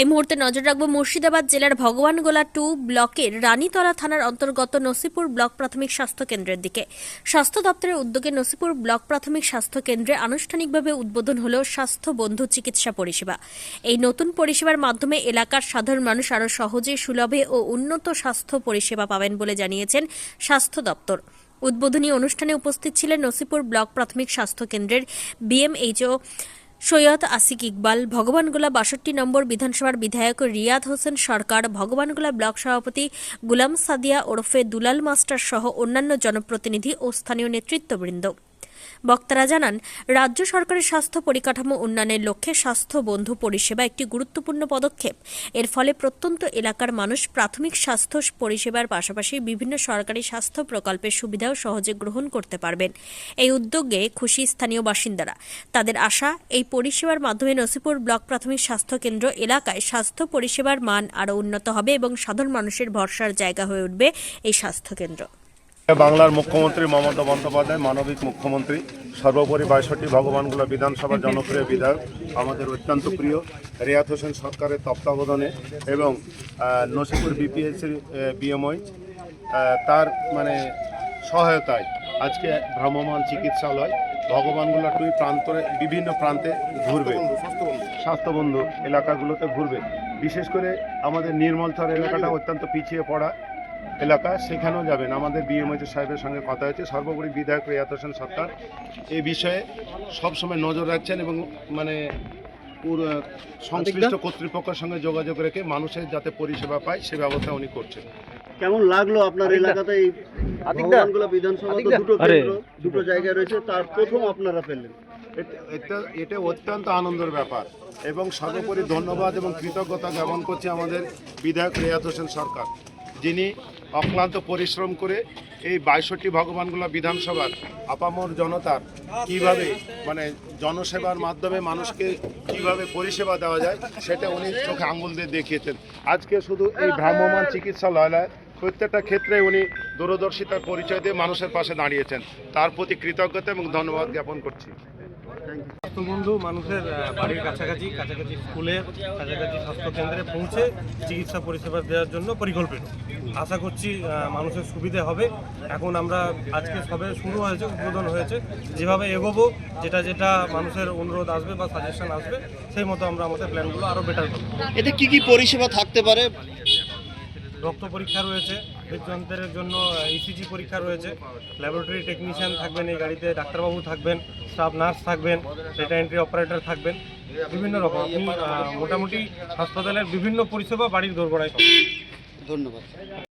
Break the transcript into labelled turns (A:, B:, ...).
A: এই মুহূর্তে নজর রাখব মুর্শিদাবাদ জেলার ভগবানগোলা টু ব্লকের রানীতলা থানার অন্তর্গত নসিপুর ব্লক প্রাথমিক স্বাস্থ্য কেন্দ্রের দিকে। স্বাস্থ্য দপ্তরের উদ্যোগে নসিপুর ব্লক প্রাথমিক স্বাস্থ্য কেন্দ্রে আনুষ্ঠানিকভাবে উদ্বোধন হল স্বাস্থ্য বন্ধু চিকিৎসা পরিষেবা। এই নতুন পরিষেবার মাধ্যমে এলাকার সাধারণ মানুষ আরও সহজে, সুলভে ও উন্নত স্বাস্থ্য পরিষেবা পাবেন বলে জানিয়েছেন স্বাস্থ্য দপ্তর। উদ্বোধনী অনুষ্ঠানে উপস্থিত ছিলেন নসিপুর ব্লক প্রাথমিক স্বাস্থ্য কেন্দ্রের বিএমএইচও সৈয়দ আসিক ইকবাল, ভগবানগোলা বাষট্টি নম্বর বিধানসভার বিধায়ক রিয়াদ হোসেন সরকার, ভগবানগোলা ব্লক সভাপতি গুলাম সাদিয়া ওরফে দুলাল মাস্টার সহ অন্যান্য জনপ্রতিনিধি ও স্থানীয় নেতৃত্ববৃন্দ। বক্তারা জানান, রাজ্য সরকারের স্বাস্থ্য পরিকাঠামো উন্নয়নের লক্ষ্যে স্বাস্থ্য বন্ধু পরিষেবা একটি গুরুত্বপূর্ণ পদক্ষেপ। এর ফলে প্রত্যন্ত এলাকার মানুষ প্রাথমিক স্বাস্থ্য পরিষেবার পাশাপাশি বিভিন্ন সরকারি স্বাস্থ্য প্রকল্পের সুবিধাও সহজে গ্রহণ করতে পারবেন। এই উদ্যোগে খুশি স্থানীয় বাসিন্দারা। তাদের আশা, এই পরিষেবার মাধ্যমে নসিপুর ব্লক প্রাথমিক স্বাস্থ্য কেন্দ্র এলাকায় স্বাস্থ্য পরিষেবার মান আরও উন্নত হবে এবং সাধারণ মানুষের ভরসার জায়গা হয়ে উঠবে এই স্বাস্থ্য কেন্দ্র।
B: বাংলার মুখ্যমন্ত্রী মমতা বন্দ্যোপাধ্যায়, মানবিক মুখ্যমন্ত্রী, সর্বোপরি বাইষট্টি ভগবানগুলো বিধানসভার জনপ্রিয় বিধায়ক, আমাদের অত্যন্ত প্রিয় রিয়াত হোসেন সরকারের তত্ত্বাবধানে এবং নসিপুর বিপিএসসির বিএমওই তার মানে সহায়তায় আজকে ভ্রাম্যমাণ চিকিৎসালয়, ভগবানগুলো টুই প্রান্তরে, বিভিন্ন প্রান্তে ঘুরবে, স্বাস্থ্যবন্ধু এলাকাগুলোতে ঘুরবে। বিশেষ করে আমাদের নির্মলথর এলাকাটা অত্যন্ত পিছিয়ে পড়া এলাকা সেখানেও যাবেন। আমাদের বিএমএইচ সাহেবের সঙ্গে কথা হয়েছে। সর্বোপরি বিধায়ক রিয়াত হোসেন সরকার এই বিষয়ে সবসময় নজর রাখছেন এবং মানে পুরো সংশ্লিষ্ট কর্তৃপক্ষের সঙ্গে যোগাযোগ রেখে মানুষের যাতে পরিষেবা পায় সে ব্যবস্থা উনি করছেন।
C: কেমন লাগল আপনার এলাকাতে এই বিধানসভা দুটো দুটো জায়গায় রয়েছে তার প্রথম আপনারা পেলেন।
B: এটা- এটা এটা অত্যন্ত আনন্দের ব্যাপার এবং সর্বোপরি ধন্যবাদ এবং কৃতজ্ঞতা জ্ঞাপন করছি আমাদের বিধায়ক রিয়াত হোসেন সরকার যিনি অক্লান্ত পরিশ্রম করে এই বাইষট্টি ভগবানগুলা বিধানসভার আপামর জনতার কীভাবে মানে জনসেবার মাধ্যমে মানুষকে কীভাবে পরিষেবা দেওয়া যায়, সেটা উনি চোখে আঙুল দিয়ে দেখিয়েছেন। আজকে শুধু এই ভ্রাম্যমান চিকিৎসালয় প্রত্যেকটা ক্ষেত্রে উনি দূরদর্শিতার পরিচয় দিয়ে মানুষের পাশে দাঁড়িয়েছেন। তার প্রতি কৃতজ্ঞতা এবং ধন্যবাদ জ্ঞাপন করছি।
D: স্বাস্থ্যবন্ধু মানুষের বাড়ির কাছাকাছি কাছাকাছি স্কুলে কাছাকাছি স্বাস্থ্যকেন্দ্রে পৌঁছে চিকিৎসা পরিষেবা দেওয়ার জন্য পরিকল্পিত। আশা করছি মানুষের সুবিধে হবে। এখন আমরা আজকে সবে শুরু হয়েছে উদ্বোধন হয়েছে। যেভাবে এগোবো যেটা যেটা মানুষের অনুরোধ আসবে বা সাজেশন আসবে সেই মতো আমরা আমাদের প্ল্যানগুলো আরও বেটার করব।
C: এতে কি কি পরিষেবা থাকতে পারে?
D: রক্ত পরীক্ষা রয়েছে হৃদযন্ত্রের জন্য ইসিজি পরীক্ষা রয়েছে। ল্যাবরেটরি টেকনিশিয়ান থাকবেন এই গাড়িতে, ডাক্তারবাবু থাকবেন স্টাফ নার্স থাকবেন ডেটা এন্ট্রি অপারেটর থাকবেন, বিভিন্ন রকম। আপনি মোটামুটি হাসপাতালের বিভিন্ন পরিষেবা বাড়ির দোরগোড়ায়
C: ধন্যবাদ।